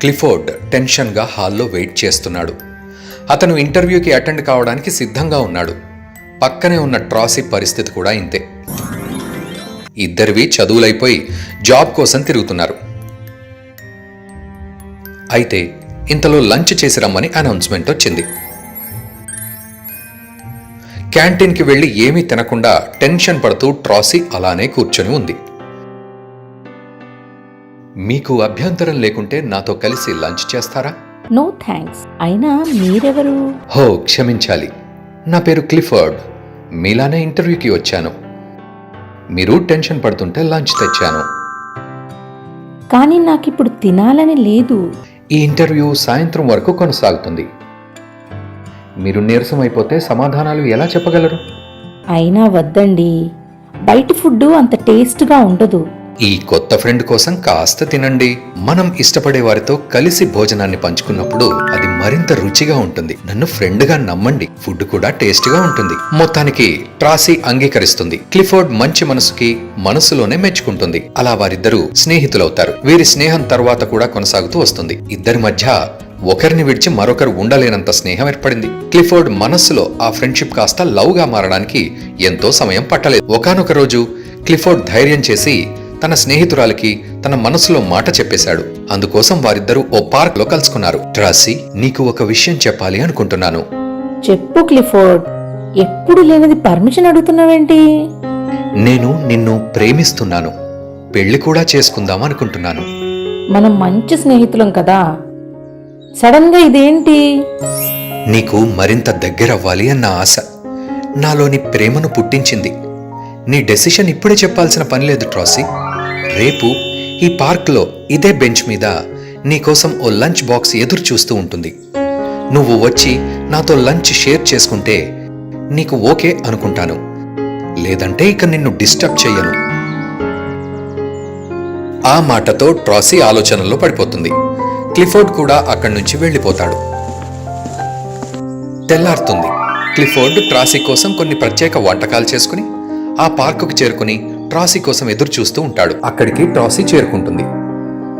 Clifford టెన్షన్గా హాల్లో wait చేస్తున్నాడు. అతను ఇంటర్వ్యూకి అటెండ్ కావడానికి సిద్ధంగా ఉన్నాడు. పక్కనే ఉన్న ట్రాసీ పరిస్థితి కూడా ఇంతే. ఇద్దరివి చదువులైపోయి జాబ్ కోసం తిరుగుతున్నారు. అయితే ఇంతలో లంచ్ చేసి రమ్మని అనౌన్స్మెంట్ వచ్చింది. క్యాంటీన్కి వెళ్ళి ఏమీ తినకుండా టెన్షన్ పడుతూ ట్రాసీ అలానే కూర్చొని ఉంది. మీకు అభ్యంతరం లేకుంటే నాతో కలిసి లంచ్ చేస్తారా? నో థ్యాంక్స్ అయినా మీరెవరు? హో క్షమించాలి. నా పేరు క్లిఫర్డ్. మీలానే ఇంటర్వ్యూకి వచ్చాను. మీరు టెన్షన్ పడుతుంటే లంచ్ తెచ్చాను. కానీ నాకిప్పుడు తినాలని లేదు. ఈ ఇంటర్వ్యూ సాయంత్రం వరకు కొనసాగుతుంది. మీరు నీరసం అయిపోతే సమాధానాలు ఎలా చెప్పగలరు? అయినా వద్దండి. బయట ఫుడ్ అంత టేస్ట్గా ఉండదు. ఈ కొత్త ఫ్రెండ్ కోసం కాస్త తినండి. మనం ఇష్టపడే వారితో కలిసి భోజనాన్ని పంచుకున్నప్పుడు అది మరింత రుచిగా ఉంటుంది. నన్ను ఫ్రెండ్గా నమ్మండి. ఫుడ్ కూడా టేస్ట్గా ఉంటుంది. మొత్తానికి ట్రాసీ అంగీకరిస్తుంది. క్లిఫోర్డ్ మంచి మనసుకి మనసులోనే మెచ్చుకుంటుంది. అలా వారిద్దరూ స్నేహితులవుతారు. వీరి స్నేహం తర్వాత కూడా కొనసాగుతూ వస్తుంది. ఇద్దరి మధ్య ఒకరిని విడిచి మరొకరు ఉండలేనంత స్నేహం ఏర్పడింది. క్లిఫోర్డ్ మనస్సులో ఆ ఫ్రెండ్షిప్ కాస్త లవ్గా మారడానికి ఎంతో సమయం పట్టలేదు. ఒకానొక రోజు క్లిఫోర్డ్ ధైర్యం చేసి తన స్నేహితురాలికి తన మనసులో మాట చెప్పేశాడు. అందుకోసం వారిద్దరూ ఓ పార్క్లో కలుసుకున్నారు. ట్రాసీ నీకు ఒక విషయం చెప్పాలి అనుకుంటున్నాను. చెప్పు క్లిఫోర్డ్. ఎప్పుడు లేనిది పర్మిషన్ అడుగుతున్నావేంటి? నేను నిన్ను ప్రేమిస్తున్నాను. పెళ్ళి కూడా చేసుకుందాం అనుకుంటున్నాను. మనం మంచి స్నేహితులం కదా. సడన్గా ఇదేంటి? నీకు మరింత దగ్గరవ్వాలి అన్న ఆశ. నాలోని ప్రేమను పుట్టించింది. నీ డెసిషన్ ఇప్పుడే చెప్పాల్సిన పని లేదు ట్రాసీ. రేపు ఈ పార్క్లో ఇదే బెంచ్ మీద నీకోసం ఓ లంచ్ బాక్స్ ఎదురు చూస్తూ ఉంటుంది. నువ్వు వచ్చి నాతో లంచ్ షేర్ చేసుకుంటే నీకు ఓకే అనుకుంటాను. లేదంటే ఇక నిన్ను డిస్టర్బ్ చేయను ఆ మాటతో ట్రాసీ ఆలోచనలో పడిపోతుంది. క్లిఫోర్డ్ కూడా అక్కడి నుంచి వెళ్ళిపోతాడు. తెల్లారుతుంది. క్లిఫోర్డ్ ట్రాసీ కోసం కొన్ని ప్రత్యేక వంటకాలు చేసుకుని ఆ పార్కుకు చేరుకుని ట్రాసీ కోసం ఎదురు చూస్తూ ఉంటాడు. అక్కడికి ట్రాసీ చేరుకుంటుంది.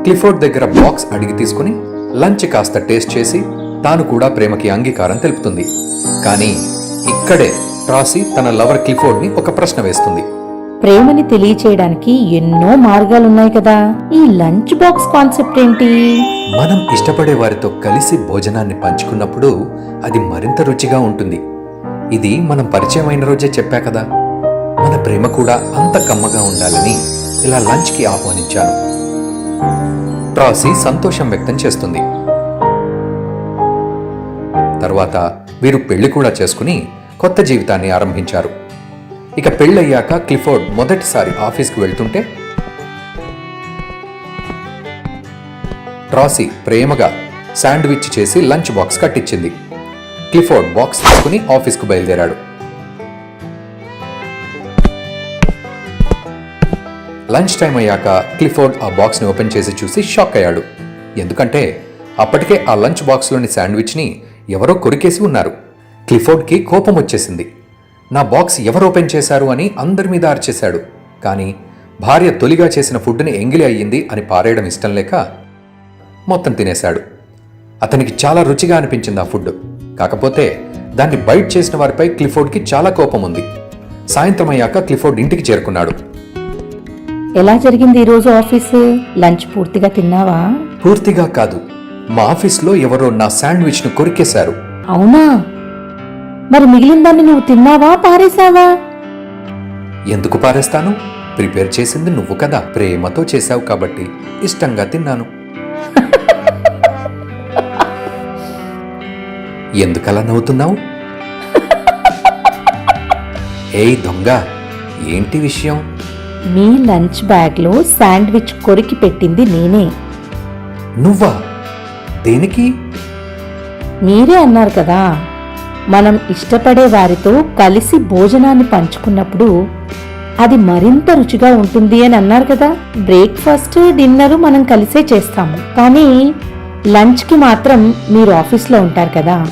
క్లిఫోర్డ్ దగ్గర బాక్స్ అడిగి తీసుకుని లంచ్ కాస్త టేస్ట్ చేసి తాను కూడా ప్రేమకి అంగీకారం తెలుపుతుంది. కానీ ఇక్కడే ట్రాసీ తన లవర్ క్లిఫోర్డ్ని ఒక ప్రశ్న వేస్తుంది. ప్రేమని తెలియచేయడానికి ఎన్నో మార్గాలున్నాయి కదా. ఈ లంచ్ బాక్స్ కాన్సెప్ట్ ఏంటి? మనం ఇష్టపడే వారితో కలిసి భోజనాన్ని పంచుకున్నప్పుడు అది మరింత రుచిగా ఉంటుంది. ఇది మనం పరిచయం అయిన రోజే చెప్పా కదా. మన ప్రేమ కూడా అంత కమ్మగా ఉండాలని ఇలా లంచ్కి ఆహ్వానించాను. ట్రాసీ సంతోషం వ్యక్తం చేస్తుంది. తర్వాత వీరు పెళ్ళి కూడా చేసుకుని కొత్త జీవితాన్ని ఆరంభించారు. ఇక పెళ్ళయ్యాక క్లిఫోర్డ్ మొదటిసారి ఆఫీస్కి వెళ్తుంటే ట్రాసీ ప్రేమగా శాండ్విచ్ చేసి లంచ్ బాక్స్ కట్టించింది. క్లిఫోర్డ్ బాక్స్ తీసుకుని ఆఫీస్కు బయలుదేరాడు. లంచ్ టైం అయ్యాక క్లిఫోర్డ్ ఆ బాక్స్ని ఓపెన్ చేసి చూసి షాక్ అయ్యాడు. ఎందుకంటే అప్పటికే ఆ లంచ్ బాక్స్లోని శాండ్విచ్ని ఎవరో కొరికేసి ఉన్నారు. క్లిఫోర్డ్కి కోపం వచ్చేసింది. నా బాక్స్ ఎవరు ఓపెన్ చేశారు అని అందరి మీద అరిచేశాడు కానీ భార్య తొలిగా చేసిన ఫుడ్ని ఎంగిలి అయ్యింది అని పారేయడం ఇష్టం లేక మొత్తం తినేశాడు. అతనికి చాలా రుచిగా అనిపించింది ఆ ఫుడ్. కాకపోతే దాన్ని బైట్ చేసిన వారిపై క్లిఫోర్డ్కి చాలా కోపం ఉంది. సాయంత్రం అయ్యాక క్లిఫోర్డ్ ఇంటికి చేరుకున్నాడు. ఎలా జరిగింది ఈరోజు ఆఫీసు? లంచ్ పూర్తిగా తిన్నావా? పూర్తిగా కాదు. మా ఆఫీస్లో ఎవరో నా శాండ్విచ్ను కొరికేశారు. అవునా? మరి మిగిలిన దాన్ని నువ్వు తిన్నావా పారేశావా? ఎందుకు పారేస్తాను? ప్రిపేర్ చేసింది నువ్వు కదా. ప్రేమతో చేశావు కాబట్టి ఇష్టంగా తిన్నాను. ఎందుకలా నవ్వుతున్నావు? ఏయ్ దొంగ ఏంటి విషయం? మీ లంచ్ బ్యాగ్లో శాండ్విచ్ కొరికి పెట్టింది నేనే. నువ్వా? దేనికి? మీరే అన్నారు కదా మనం ఇష్టపడే వారితో కలిసి భోజనాన్ని పంచుకున్నప్పుడు అది మరింత రుచిగా ఉంటుంది అని అన్నారు కదా. బ్రేక్ఫాస్ట్ డిన్నర్ మనం కలిసే చేస్తాము. కానీ లంచ్కి మాత్రం మీరు ఆఫీస్లో ఉంటారు కదా.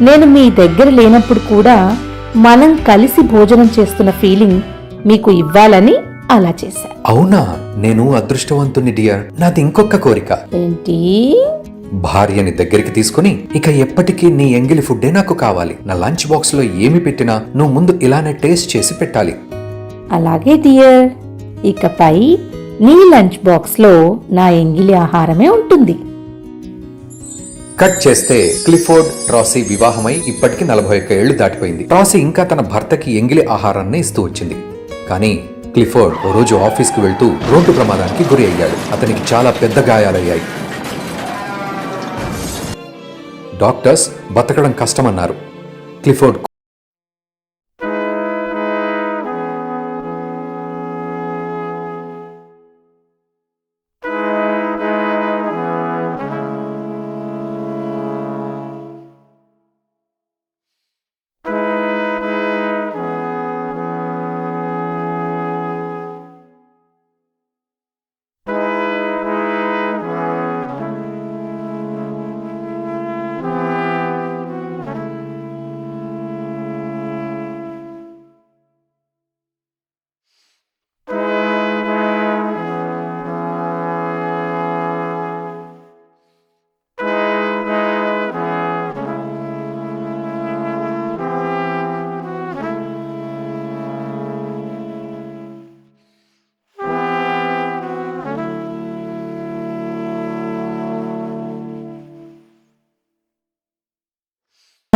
నేను మీ దగ్గర లేనప్పుడు కూడా మనం కలిసి భోజనం చేస్తున్న ఫీలింగ్ మీకు ఇవ్వాలని అలా చేశా. అవునా? నేను అదృష్టవంతుని డియర్. నాది ఇంకొక కోరిక. ఏంటి? భార్యని దగ్గరికి తీసుకుని ఇక ఎప్పటికీ నీ ఎంగిలి ఫుడ్డే నాకు కావాలి. నా లంచ్ బాక్స్లో ఏమి పెట్టినా నువ్వు ముందు ఇలానే టేస్ట్ చేసి పెట్టాలి. అలాగే డియర్ ఇకపై నీ లంచ్ బాక్స్లో నా ఎంగిలి ఆహారమే ఉంటుంది. కట్ చేస్తే క్లిఫోర్డ్ ట్రాసీ వివాహమై ఇప్పటికి నలభై ఒక్క ఏళ్ళు దాటిపోయింది. ట్రాసీ ఇంకా తన భర్తకి ఎంగిలి ఆహారాన్ని ఇస్తూ వచ్చింది. కానీ క్లిఫోర్డ్ ఓ రోజు ఆఫీస్కి వెళ్తూ రోడ్డు ప్రమాదానికి గురి అయ్యాడు. అతనికి చాలా పెద్ద గాయాలయ్యాయి. డాక్టర్స్ బతకడం కష్టమన్నారు. క్లిఫోర్డ్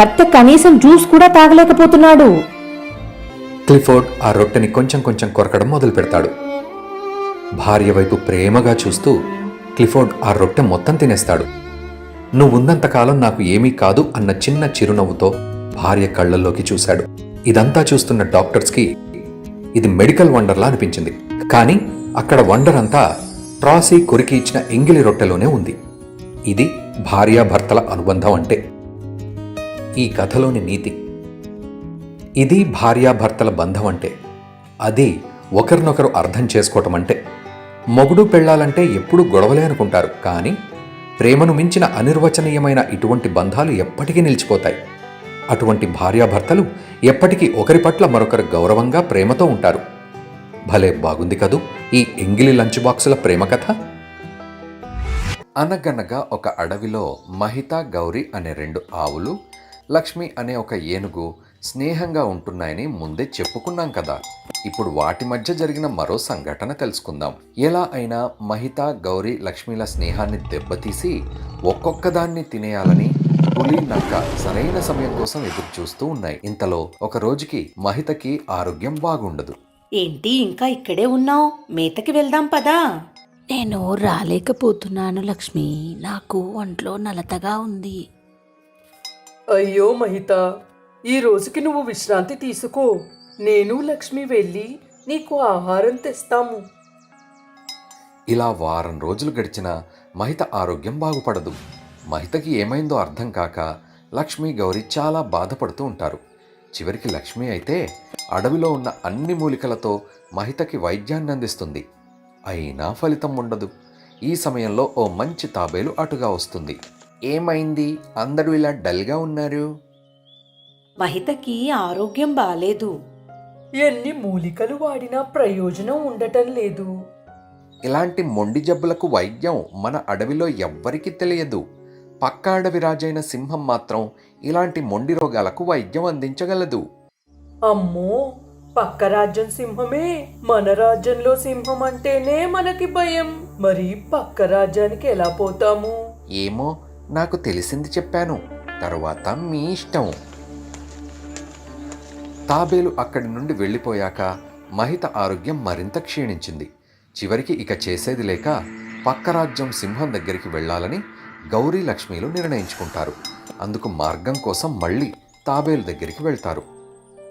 భర్త కనీసం జ్యూస్ కూడా తాగలేకపోతున్నాడు. క్లిఫోర్డ్ ఆ రొట్టెని కొంచెం కొంచెం కొరకడం మొదలు పెడతాడు. భార్య వైపు ప్రేమగా చూస్తూ క్లిఫోర్డ్ ఆ రొట్టె మొత్తం తినేస్తాడు. నువ్వు నాకు ఏమీ కాదు అన్న చిన్న చిరునవ్వుతో భార్య కళ్ళల్లోకి చూశాడు. ఇదంతా చూస్తున్న డాక్టర్స్కి ఇది మెడికల్ వండర్లా అనిపించింది. కానీ అక్కడ వండర్ అంతా ట్రాసీ కొరికి ఇచ్చిన ఎంగిలి రొట్టెలోనే ఉంది. ఇది భార్యాభర్తల అనుబంధం అంటే ఈ కథలోని నీతి. ఇది భార్యాభర్తల బంధం అంటే అది ఒకరినొకరు అర్థం చేసుకోవటం అంటే. మొగుడు పెళ్ళాలంటే ఎప్పుడూ గొడవలే అనుకుంటారు కానీ ప్రేమను మించిన అనిర్వచనీయమైన ఇటువంటి బంధాలు ఎప్పటికీ నిలిచిపోతాయి. అటువంటి భార్యాభర్తలు ఎప్పటికీ ఒకరి పట్ల మరొకరు గౌరవంగా ప్రేమతో ఉంటారు. భలే బాగుంది కదూ ఈ ఎంగిలి లంచ్ బాక్సుల ప్రేమ కథ. అనగనగా ఒక అడవిలో మహిత గౌరి అనే రెండు ఆవులు లక్ష్మి అనే ఒక ఏనుగు స్నేహంగా ఉంటున్నాయని ముందే చెప్పుకున్నాం కదా. ఇప్పుడు వాటి మధ్య జరిగిన మరో సంఘటన తెలుసుకుందాం. ఎలా అయినా మహిత గౌరి లక్ష్మిల స్నేహాన్ని దెబ్బతీసి ఒక్కొక్క దాన్ని తినేయాలని పులి నక్క సరైన సమయం కోసం ఎదురు చూస్తూ ఉన్నాయి. ఇంతలో ఒక రోజుకి మహితకి ఆరోగ్యం బాగుండదు. ఏంటి ఇంకా ఇక్కడే ఉన్నావు? మేతకి వెళ్దాం పదా. నేను రాలేకపోతున్నాను లక్ష్మి. నాకు ఒంట్లో నలతగా ఉంది. అయ్యో మహిత ఈ రోజుకి నువ్వు విశ్రాంతి తీసుకో. నేను లక్ష్మి వెళ్ళి నీకు ఆహారం తెస్తాము. ఇలా వారం రోజులు గడిచినా మహిత ఆరోగ్యం బాగుపడదు. మహితకి ఏమైందో అర్థం కాక లక్ష్మి గౌరి చాలా బాధపడుతూ ఉంటారు. చివరికి లక్ష్మి అయితే అడవిలో ఉన్న అన్ని మూలికలతో మహితకి వైద్యాన్ని అందిస్తుంది. అయినా ఫలితం ఉండదు. ఈ సమయంలో ఓ మంచి తాబేలు అటుగా వస్తుంది. ఏమైంది? అందరూ ఇలా డల్గా ఉన్నారు? మహితకి ఆరోగ్యం బాలేదు. ఎన్ని మూలికలు వాడినా ప్రయోజనం ఉండటం లేదు. ఇలాంటి మొండి జబ్బులకు వైద్యం మన అడవిలో ఎవ్వరికీ తెలియదు. పక్క అడవి రాజైన సింహం మాత్రం ఇలాంటి మొండి రోగాలకు వైద్యం అందించగలదు. అమ్మో! పక్క రాజ్యం సింహమే మన రాజ్యంలో సింహం అంటేనే మనకి భయం. మరి పక్క రాజ్యానికి ఎలా పోతాము? ఏమో! నాకు తెలిసింది చెప్పాను. తరువాత మీ ఇష్టం. తాబేలు అక్కడి నుండి వెళ్ళిపోయాక మహిత ఆరోగ్యం మరింత క్షీణించింది. చివరికి ఇక చేసేది లేక పక్క రాజ్యం సింహం దగ్గరికి వెళ్ళాలని గౌరీ లక్ష్మీలు నిర్ణయించుకుంటారు. అందుకు మార్గం కోసం మళ్ళీ తాబేలు దగ్గరికి వెళ్తారు.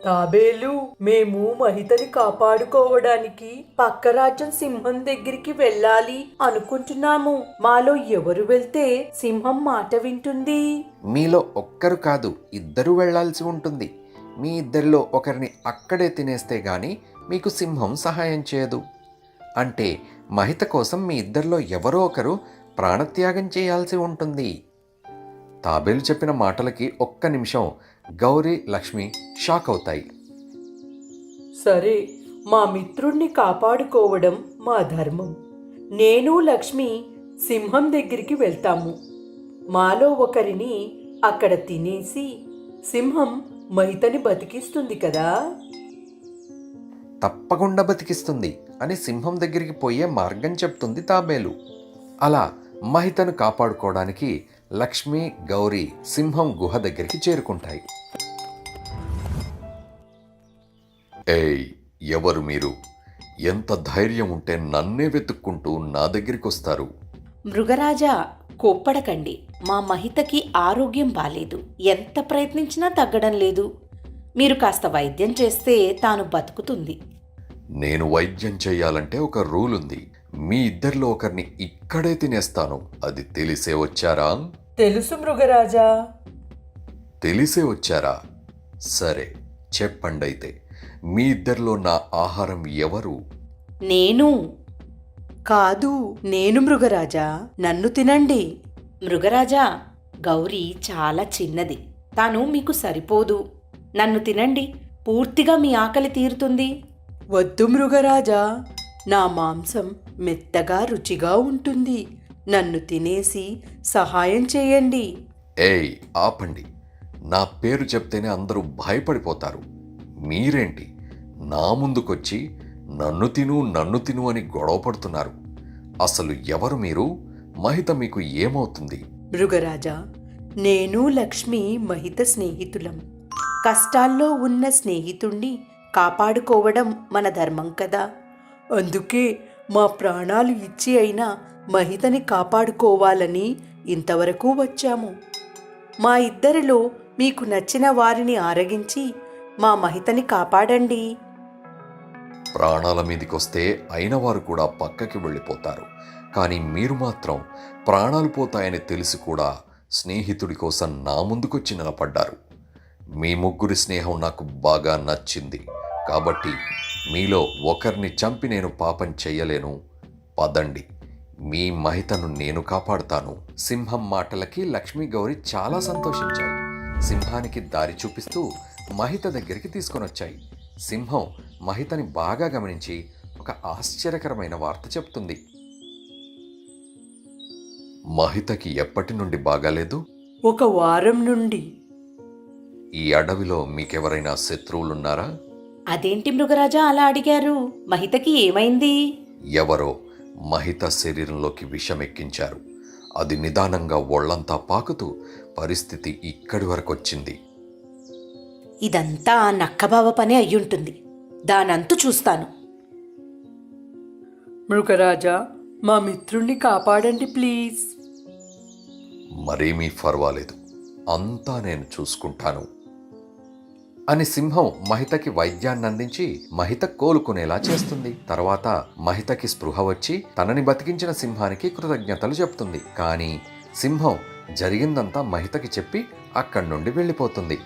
తాబేలు మేము మహితని కాపాడుకోవడానికి పక్క రాజ్యం సింహం దగ్గరికి వెళ్ళాలి అనుకుంటున్నాము. మాలో ఎవరు వెళ్తే సింహం మాట వింటుంది? మీలో ఒక్కరు కాదు ఇద్దరు వెళ్ళాల్సి ఉంటుంది. మీ ఇద్దరిలో ఒకరిని అక్కడే తినేస్తే గాని మీకు సింహం సహాయం చేయదు. అంటే మహిత కోసం మీ ఇద్దరిలో ఎవరో ఒకరు ప్రాణత్యాగం చేయాల్సి ఉంటుంది. తాబేలు చెప్పిన మాటలకి ఒక్క నిమిషం గౌరీ లక్ష్మి షాక్ అవుతాయి. సరే మా మిత్రుణ్ణి కాపాడుకోవడం మా ధర్మం. నేను లక్ష్మి సింహం దగ్గరికి వెళ్తాము. మాలో ఒకరిని అక్కడ తినేసి సింహం మహితని బతికిస్తుంది కదా. తప్పకుండా బతికిస్తుంది అని సింహం దగ్గరికి పోయే మార్గం చెప్తుంది తాబేలు. అలా మహితను కాపాడుకోవడానికి లక్ష్మి గౌరీ సింహం గుహ దగ్గరికి చేరుకుంటాయి. ఏయ్ ఎవరు మీరు? ఎంత ధైర్యం ఉంటే నన్నే వెతుక్కుంటూ నా దగ్గరికి వస్తారు. మృగరాజా కోప్పడకండి. మా మహితకి ఆరోగ్యం బాలేదు. ఎంత ప్రయత్నించినా తగ్గడం లేదు. మీరు కాస్త వైద్యం చేస్తే తాను బతుకుతుంది. నేను వైద్యం చేయాలంటే ఒక రూల్ ఉంది. మీ ఇద్దరిలో ఒకరిని ఇక్కడే తినేస్తాను. అది తెలిసే వచ్చారా? తెలుసు మృగరాజా. తెలిసే వచ్చారా? సరే చెప్పండి అయితే మీ ఇద్దరిలో నా ఆహారం ఎవరు? నేను. కాదు నేను మృగరాజా. నన్ను తినండి. మృగరాజా గౌరీ చాలా చిన్నది. తాను మీకు సరిపోదు. నన్ను తినండి. పూర్తిగా మీ ఆకలి తీరుతుంది. వద్దు మృగరాజా. నా మాంసం మెత్తగా రుచిగా ఉంటుంది. నన్ను తినేసి సహాయం చేయండి. ఏయ్ ఆపండి. నా పేరు చెప్తేనే అందరూ భయపడిపోతారు. మీరేంటి? నా ముందుకొచ్చి నన్ను తిను నన్ను తిను అని గొడవ పడుతున్నారు. అసలు ఎవరు మీరు? మహిత మీకు ఏమవుతుంది? మృగరాజా నేను లక్ష్మి మహిత స్నేహితులం. కష్టాల్లో ఉన్న స్నేహితుణ్ణి కాపాడుకోవడం మన ధర్మం కదా. అందుకే మా ప్రాణాలు ఇచ్చి అయినా మహితని కాపాడుకోవాలని ఇంతవరకు వచ్చాము. మా ఇద్దరిలో మీకు నచ్చిన వారిని ఆరగించి మా మహితని కాపాడండి. ప్రాణాల మీదికొస్తే అయిన వారు కూడా పక్కకి వెళ్ళిపోతారు. కానీ మీరు మాత్రం ప్రాణాలు పోతాయని తెలిసి కూడా స్నేహితుడి కోసం నా ముందుకొచ్చి నిలబడ్డారు. మీ ముగ్గురి స్నేహం నాకు బాగా నచ్చింది. కాబట్టి మీలో ఒకరిని చంపి నేను పాపం చెయ్యలేను పదండి. మీ మహితను నేను కాపాడుతాను. సింహం మాటలకి లక్ష్మీ గౌరి చాలా సంతోషించాయి. సింహానికి దారి చూపిస్తూ మహిత దగ్గరికి తీసుకొనొచ్చాయి. సింహం మహితని బాగా గమనించి ఒక ఆశ్చర్యకరమైన వార్త చెప్తుంది. మహితకి ఎప్పటి నుండి బాగాలేదు? ఒక వారం నుండి. ఈ అడవిలో మీకెవరైనా శత్రువులున్నారా? అదేంటి మృగరాజా అలా అడిగారు? మహితకి ఏమైంది? ఎవరో మహిత శరీరంలోకి విషం ఎక్కించారు అది నిదానంగా ఒళ్ళంతా పాకుతూ పరిస్థితి ఇక్కడి వరకు వచ్చింది ఇదంతా నక్కబావ పని అయ్యుంటుంది. దానంతు చూస్తాను. మృగరాజా మా మిత్రుణ్ణి కాపాడండి ప్లీజ్. మరేమీ పర్వాలేదు అంతా నేను చూసుకుంటాను. అని సింహం మహితకి వైద్యాన్ని అందించి మహిత కోలుకునేలా చేస్తుంది. తర్వాత మహితకి స్పృహ వచ్చి తనని బతికించిన సింహానికి కృతజ్ఞతలు చెప్తుంది. కానీ సింహం జరిగిందంతా మహితకి చెప్పి అక్కడి నుండి వెళ్ళిపోతుంది.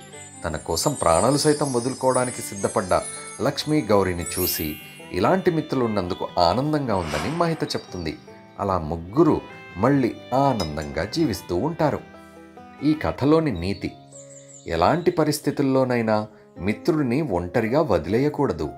తన కోసం ప్రాణాలు సైతం వదులుకోవడానికి సిద్ధపడ్డ లక్ష్మీ గౌరిని చూసి ఇలాంటి మిత్రులు ఉన్నందుకు ఆనందంగా ఉందని మహిత చెప్తుంది. అలా ముగ్గురు మళ్ళీ ఆనందంగా జీవిస్తూ ఉంటారు. ఈ కథలోని నీతి ఎలాంటి పరిస్థితుల్లోనైనా మిత్రుడిని ఒంటరిగా వదిలేయకూడదు.